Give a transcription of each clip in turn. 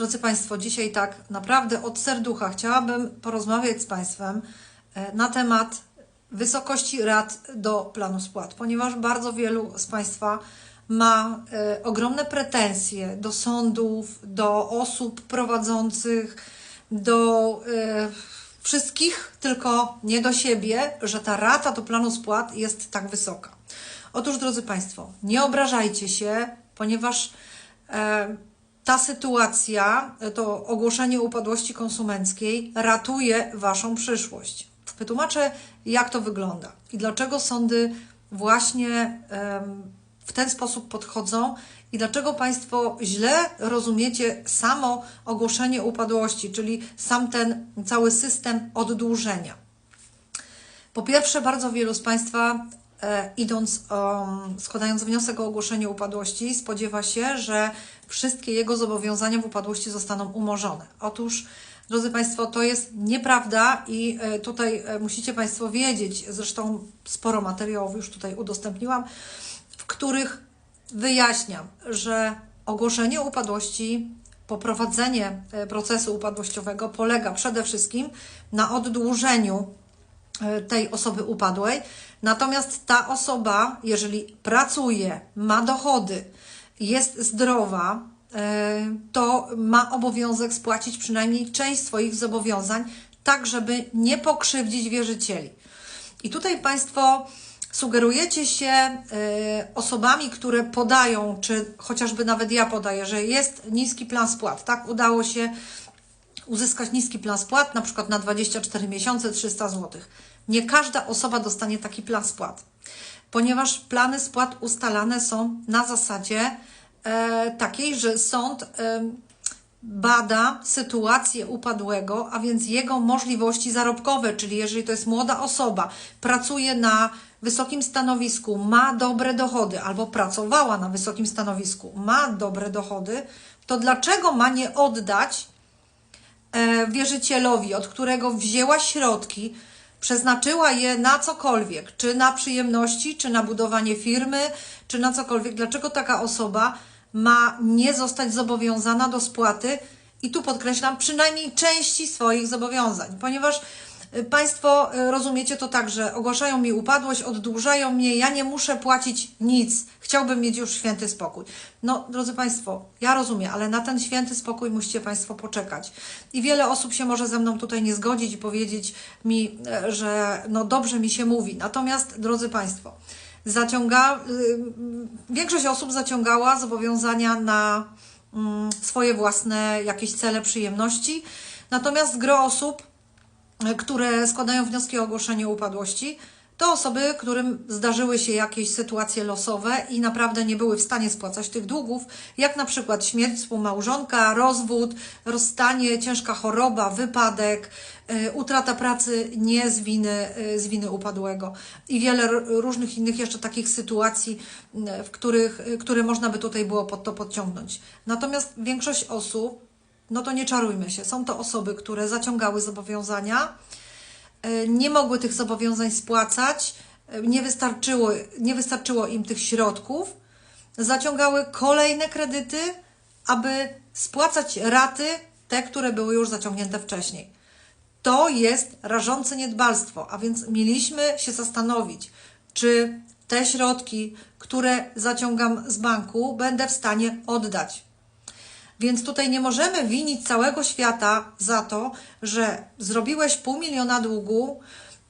Drodzy Państwo, dzisiaj tak naprawdę od serducha chciałabym porozmawiać z Państwem e, na temat wysokości rat do planu spłat, ponieważ bardzo wielu z Państwa ma e, ogromne pretensje do sądów, do osób prowadzących, do e, wszystkich, tylko nie do siebie, że ta rata do planu spłat jest tak wysoka. Otóż, drodzy Państwo, nie obrażajcie się, ponieważ ta sytuacja, e, to ogłoszenie upadłości konsumenckiej ratuje Waszą przyszłość. Wytłumaczę, jak to wygląda i dlaczego sądy właśnie w ten sposób podchodzą i dlaczego Państwo źle rozumiecie samo ogłoszenie upadłości, czyli sam ten cały system oddłużenia. Po pierwsze, bardzo wielu z Państwa, idąc, um, składając wniosek o ogłoszenie upadłości, spodziewa się, że wszystkie jego zobowiązania w upadłości zostaną umorzone. Otóż, drodzy Państwo, to jest nieprawda i e, tutaj e, musicie Państwo wiedzieć, zresztą sporo materiałów już tutaj udostępniłam, w których wyjaśniam, że ogłoszenie upadłości, poprowadzenie e, procesu upadłościowego polega przede wszystkim na oddłużeniu e, tej osoby upadłej. Natomiast ta osoba, jeżeli pracuje, ma dochody, jest zdrowa, e, to ma obowiązek spłacić przynajmniej część swoich zobowiązań, tak żeby nie pokrzywdzić wierzycieli. I tutaj Państwo sugerujecie się e, osobami, które podają, czy chociażby nawet ja podaję, że jest niski plan spłat, tak? Udało się uzyskać niski plan spłat, na przykład na 24 miesiące 300 zł. Nie każda osoba dostanie taki plan spłat, ponieważ plany spłat ustalane są na zasadzie e, takiej, że sąd e, bada sytuację upadłego, a więc jego możliwości zarobkowe, czyli jeżeli to jest młoda osoba, pracuje na wysokim stanowisku, ma dobre dochody albo pracowała na wysokim stanowisku, ma dobre dochody, to dlaczego ma nie oddać e, wierzycielowi, od którego wzięła środki, przeznaczyła je na cokolwiek, czy na przyjemności, czy na budowanie firmy, czy na cokolwiek. Dlaczego taka osoba ma nie zostać zobowiązana do spłaty i tu podkreślam przynajmniej części swoich zobowiązań, ponieważ Państwo y, rozumiecie to tak, że ogłaszają mi upadłość, oddłużają mnie, ja nie muszę płacić nic, chciałbym mieć już święty spokój. No, drodzy Państwo, ja rozumiem, ale na ten święty spokój musicie Państwo poczekać. I wiele osób się może ze mną tutaj nie zgodzić i powiedzieć mi, e, że no dobrze mi się mówi. Natomiast, drodzy Państwo, zaciąga, y, większość osób zaciągała zobowiązania na mm, swoje własne jakieś cele, przyjemności. Natomiast gro osób, y, które składają wnioski o ogłoszenie upadłości, to osoby, którym zdarzyły się jakieś sytuacje losowe i naprawdę nie były w stanie spłacać tych długów, jak na przykład śmierć współmałżonka, rozwód, rozstanie, ciężka choroba, wypadek, y, utrata pracy nie z winy, y, z winy upadłego i wiele różnych innych jeszcze takich sytuacji, y, w których, które można by tutaj było pod to podciągnąć. Natomiast większość osób, no to nie czarujmy się, są to osoby, które zaciągały zobowiązania, e, nie mogły tych zobowiązań spłacać, e, nie wystarczyło, nie wystarczyło im tych środków, zaciągały kolejne kredyty, aby spłacać raty, te, które były już zaciągnięte wcześniej. To jest rażące niedbalstwo, a więc mieliśmy się zastanowić, czy te środki, które zaciągam z banku, będę w stanie oddać. Więc tutaj nie możemy winić całego świata za to, że zrobiłeś pół miliona długu,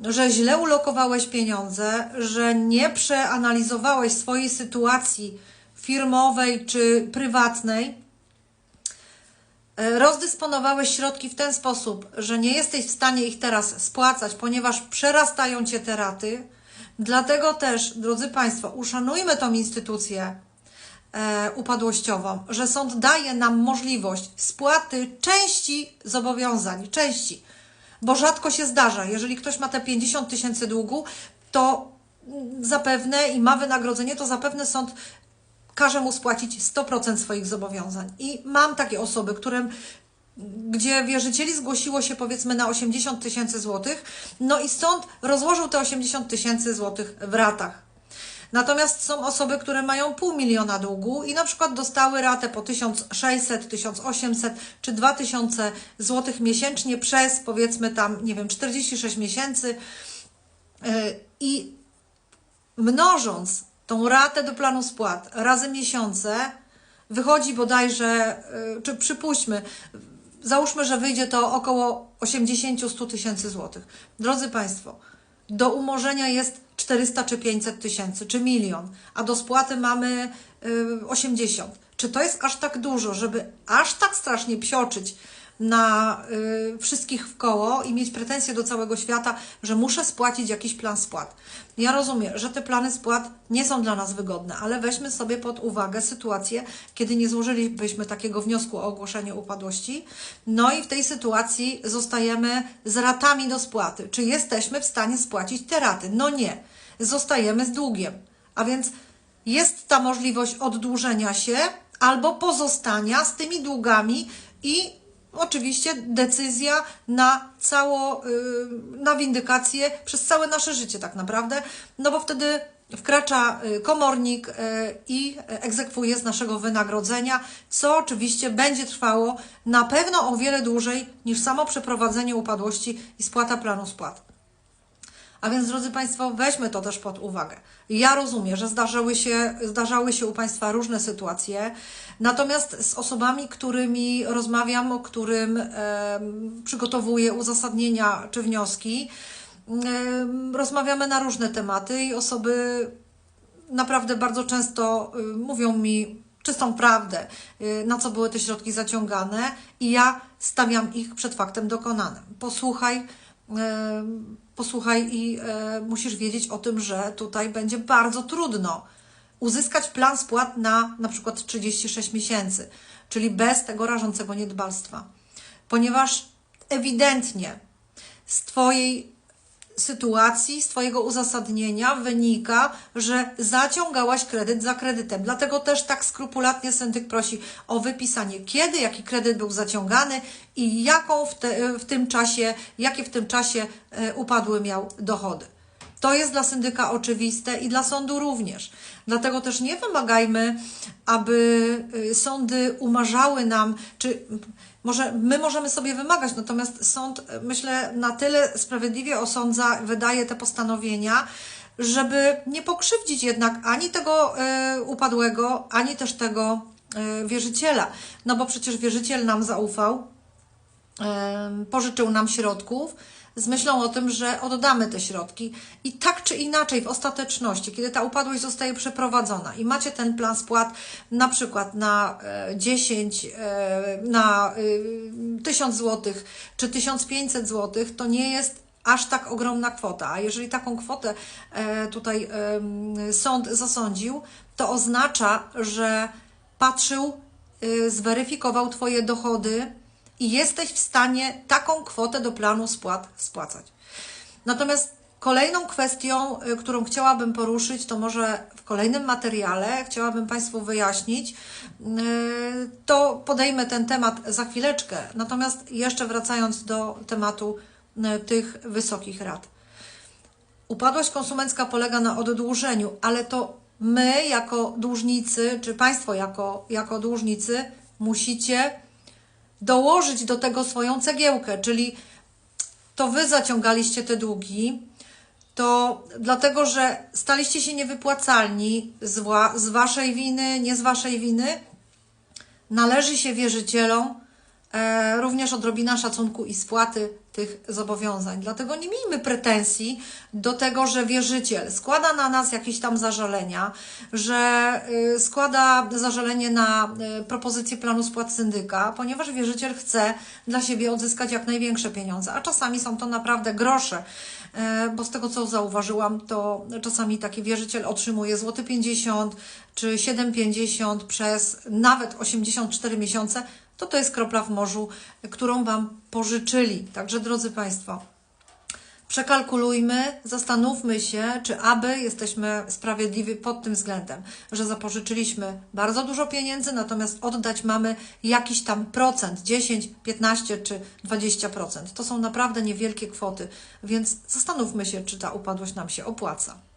że źle ulokowałeś pieniądze, że nie przeanalizowałeś swojej sytuacji firmowej czy prywatnej, rozdysponowałeś środki w ten sposób, że nie jesteś w stanie ich teraz spłacać, ponieważ przerastają cię te raty. Dlatego też, drodzy Państwo, uszanujmy tą instytucję upadłościową, że sąd daje nam możliwość spłaty części zobowiązań, części, bo rzadko się zdarza. Jeżeli ktoś ma te 50 tysięcy długu, to zapewne i ma wynagrodzenie, to zapewne sąd każe mu spłacić 100% swoich zobowiązań. I mam takie osoby, którym gdzie wierzycieli zgłosiło się powiedzmy na 80 tysięcy złotych, no i sąd rozłożył te 80 tysięcy złotych w ratach. Natomiast są osoby, które mają pół miliona długu i na przykład dostały ratę po 1600, 1800 czy 2000 zł miesięcznie przez powiedzmy tam, nie wiem, 46 miesięcy Yy, i mnożąc tą ratę do planu spłat razy miesiące, wychodzi bodajże, yy, czy przypuśćmy, załóżmy, że wyjdzie to około 80-100 tysięcy złotych. Drodzy Państwo, do umorzenia jest 400 czy 500 tysięcy, czy milion, a do spłaty mamy y, 80. Czy to jest aż tak dużo, żeby aż tak strasznie psioczyć na y, wszystkich w koło i mieć pretensje do całego świata, że muszę spłacić jakiś plan spłat? Ja rozumiem, że te plany spłat nie są dla nas wygodne, ale weźmy sobie pod uwagę sytuację, kiedy nie złożylibyśmy takiego wniosku o ogłoszenie upadłości. No i w tej sytuacji zostajemy z ratami do spłaty. Czy jesteśmy w stanie spłacić te raty? No nie. Zostajemy z długiem. A więc jest ta możliwość oddłużenia się albo pozostania z tymi długami i oczywiście decyzja na cało, y, na windykację przez całe nasze życie tak naprawdę, no bo wtedy wkracza y, komornik y, i egzekwuje z naszego wynagrodzenia, co oczywiście będzie trwało na pewno o wiele dłużej niż samo przeprowadzenie upadłości i spłata planu spłat. A więc, drodzy Państwo, weźmy to też pod uwagę. Ja rozumiem, że zdarzały się, zdarzały się u Państwa różne sytuacje, natomiast z osobami, którymi rozmawiam, o którym e, przygotowuję uzasadnienia czy wnioski, e, rozmawiamy na różne tematy i osoby naprawdę bardzo często y, mówią mi czystą prawdę, y, na co były te środki zaciągane, i ja stawiam ich przed faktem dokonanym. Posłuchaj, e, posłuchaj i e, musisz wiedzieć o tym, że tutaj będzie bardzo trudno uzyskać plan spłat na na przykład 36 miesięcy, czyli bez tego rażącego niedbalstwa. Ponieważ ewidentnie z Twojej sytuacji, z Twojego uzasadnienia wynika, że zaciągałaś kredyt za kredytem. Dlatego też tak skrupulatnie syndyk prosi o wypisanie, kiedy, jaki kredyt był zaciągany i jaką w, te, w tym czasie, jakie w tym czasie e, upadły miał dochody. To jest dla syndyka oczywiste i dla sądu również. Dlatego też nie wymagajmy, aby y, sądy umarzały nam, czy może my możemy sobie wymagać, natomiast sąd, y, myślę, na tyle sprawiedliwie osądza, wydaje te postanowienia, żeby nie pokrzywdzić jednak ani tego y, upadłego, ani też tego wierzyciela. No bo przecież wierzyciel nam zaufał, pożyczył nam środków, z myślą o tym, że oddamy te środki i tak czy inaczej w ostateczności, kiedy ta upadłość zostaje przeprowadzona i macie ten plan spłat na przykład na 10, e, na 1000 zł czy 1500 zł, to nie jest aż tak ogromna kwota. A jeżeli taką kwotę e, tutaj sąd zasądził, to oznacza, że patrzył, e, zweryfikował Twoje dochody, i jesteś w stanie taką kwotę do planu spłat spłacać. Natomiast kolejną kwestią, y, którą chciałabym poruszyć, to może w kolejnym materiale chciałabym Państwu wyjaśnić, y, to podejmę ten temat za chwileczkę. Natomiast jeszcze wracając do tematu y, tych wysokich rat. Upadłość konsumencka polega na oddłużeniu, ale to my jako dłużnicy, czy Państwo jako, jako dłużnicy musicie dołożyć do tego swoją cegiełkę, czyli to Wy zaciągaliście te długi, to dlatego, że staliście się niewypłacalni z, z Waszej winy, nie z Waszej winy, należy się wierzycielom również odrobina szacunku i spłaty tych zobowiązań. Dlatego nie miejmy pretensji do tego, że wierzyciel składa na nas jakieś tam zażalenia, że y, składa zażalenie na y, propozycję planu spłat syndyka, ponieważ wierzyciel chce dla siebie odzyskać jak największe pieniądze, a czasami są to naprawdę grosze. E, bo z tego co zauważyłam, to czasami taki wierzyciel otrzymuje złoty 50 czy 7,50 przez nawet 84 miesiące, to to jest kropla w morzu, którą Wam pożyczyli. Także drodzy Państwo, przekalkulujmy, zastanówmy się, czy aby jesteśmy sprawiedliwi pod tym względem, że zapożyczyliśmy bardzo dużo pieniędzy, natomiast oddać mamy jakiś tam procent, 10, 15 czy 20%. To są naprawdę niewielkie kwoty, więc zastanówmy się, czy ta upadłość nam się opłaca.